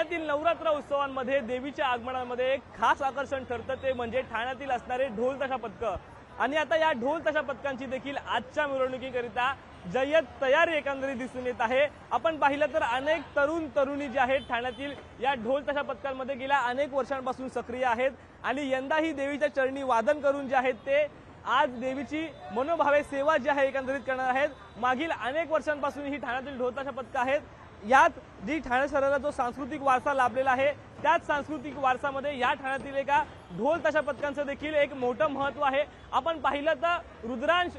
ठाण्यातील नवरात्र उत्सवांमध्ये देवीच्या आगमनामध्ये एक खास आकर्षण ठरतं ते म्हणजे ठाण्यातील असणारे ढोल तशा पथकं. आणि आता या ढोल तशा पथकांची देखील आजच्या मिरवणुकीकरिता जय्यत तयारी एकंदरीत दिसून येत आहे. आपण पाहिलं तर अनेक तरुण तरुणी जे आहेत ठाण्यातील या ढोल तशा पथकांमध्ये गेल्या अनेक वर्षांपासून सक्रिय आहेत. आणि यंदाही देवीच्या चरणी वादन करून जे आहेत ते आज देवीची मनोभावे सेवा जी आहे एकंदरीत करणार आहेत. मागील अनेक वर्षांपासून ही ठाण्यातील ढोल तशा पथकं आहेत. यात जी ठाणे शहराला जो सांस्कृतिक वारसा लाभलेला आहे त्याच सांस्कृतिक वारसामध्ये या ठाण्यातील एका ढोल तशा पथकांचं देखील एक मोठं महत्त्व आहे. आपण पाहिलं तर रुद्रांश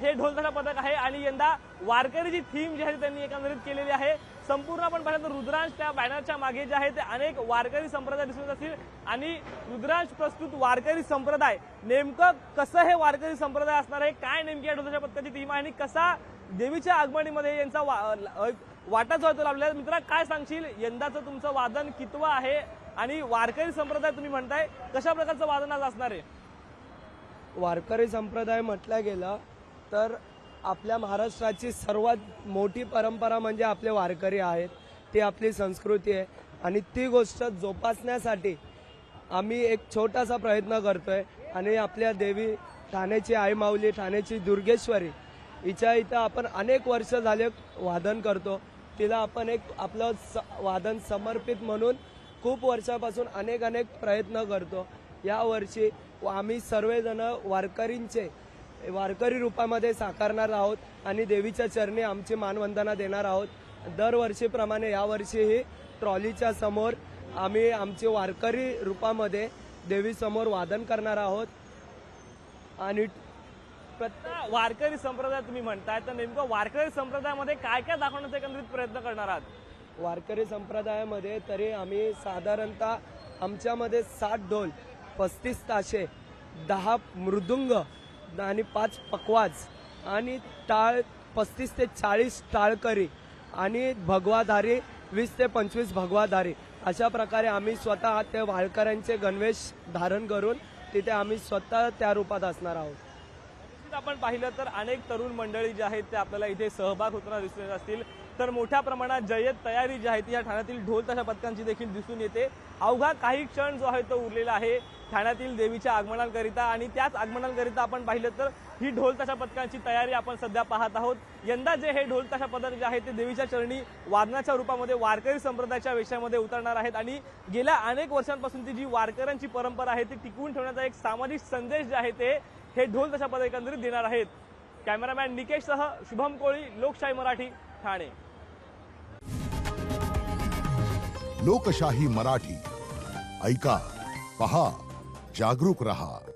हे ढोल तशा पथक आहे आणि यंदा वारकरी जी थीम जी आहे त्यांनी एकंदरीत केलेली आहे. संपूर्ण आपण पाहिलं तर रुद्रांश त्या बॅनरच्या मागे जे आहे ते अनेक वारकरी संप्रदाय दिसून येत असतील आणि रुद्रांश प्रस्तुत वारकरी संप्रदाय. नेमकं कसं हे वारकरी संप्रदाय असणार आहे काय नेमकी या ढोल तशा पथकाची थीम आहे आणि कसा देवीच्या आगमनीमध्ये यांचा वा- वाटा जो आहे तो मित्रा काय सांगशील? यंदाचं तुमचं वादन कितवं आहे? आणि वारकरी संप्रदाय तुम्ही म्हणताय कशा प्रकारचं वादन आज असणार आहे? वारकरी संप्रदाय म्हटलं गेलं तर आपल्या महाराष्ट्राची सर्वात मोठी परंपरा म्हणजे आपले वारकरी आहेत. ती आपली संस्कृती आहे. आणि ती गोष्ट जोपासण्यासाठी आम्ही एक छोटासा प्रयत्न करतोय. आणि आपल्या देवी ठाण्याची आई माऊली ठाण्याची दुर्गेश्वरी हिच्या इथं आपण अनेक वर्ष झाले वादन करतो. तिला आपण एक आपलं स वादन समर्पित म्हणून खूप वर्षापासून अनेक अनेक प्रयत्न करतो. या वर्षी आम्ही सर्वजण वारकरींचे वारकरी रूपामध्ये साकारणार आहोत आणि देवीच्या चरणी आमची मानवंदना देणार आहोत. दरवर्षीप्रमाणे यावर्षीही ट्रॉलीच्या समोर आम्ही आमचे वारकरी रूपामध्ये देवीसमोर वादन करणार आहोत. आणि प्रत्येक वारकरी संप्रदाय तुम्ही म्हणताय तर नेमकं वारकरी संप्रदायामध्ये काय काय दाखवण्याचा एकंदरीत प्रयत्न करणार आहात? वारकरी संप्रदायामध्ये तरी आम्ही साधारणतः आमच्यामध्ये सात ढोल पस्तीस ताशे दहा मृदुंग आणि पाच पकवाज आणि टाळ पस्तीस ते चाळीस टाळकरी आणि भगवाधारी वीस ते पंचवीस भगवाधारी. अशा प्रकारे आम्ही स्वतः ते वारकऱ्यांचे गणवेश धारण करून तिथे आम्ही स्वतः त्या रूपात असणार आहोत. आपण पाहिलं तर अनेक तरुण मंडळी जे आहेत ते आपल्याला इथे सहभाग होताना दिसून येत असतील. तर मोठ्या प्रमाणात जय्यत तयारी जी आहे ती या ठाण्यातील ढोल तशा पथकांची देखील दिसून येते. अवघा काही क्षण जो आहे तो उरलेला आहे. ठाण्यातील देवीच्या आगमनाकरिता आणि त्याच आगमनाकरिता आपण पाहिलं तर ही ढोल तशा पथकांची तयारी आपण सध्या पाहत आहोत. यंदा जे हे ढोल तशा पथक जे आहे ते देवीच्या चरणी वादनाच्या रूपामध्ये वारकरी संप्रदायाच्या विषयामध्ये उतरणार आहेत आणि गेल्या अनेक वर्षांपासून ती जी वारकऱ्यांची परंपरा आहे ती टिकवून ठेवण्याचा एक सामाजिक संदेश जे आहे ते हे ढोल तशा पद एकंदरीत देणार आहेत. कॅमेरामॅन निकेशसह शुभम कोळी लोकशाही मराठी ठाणे. लोकशाही मराठी. ऐका पहा जागरूक रहा.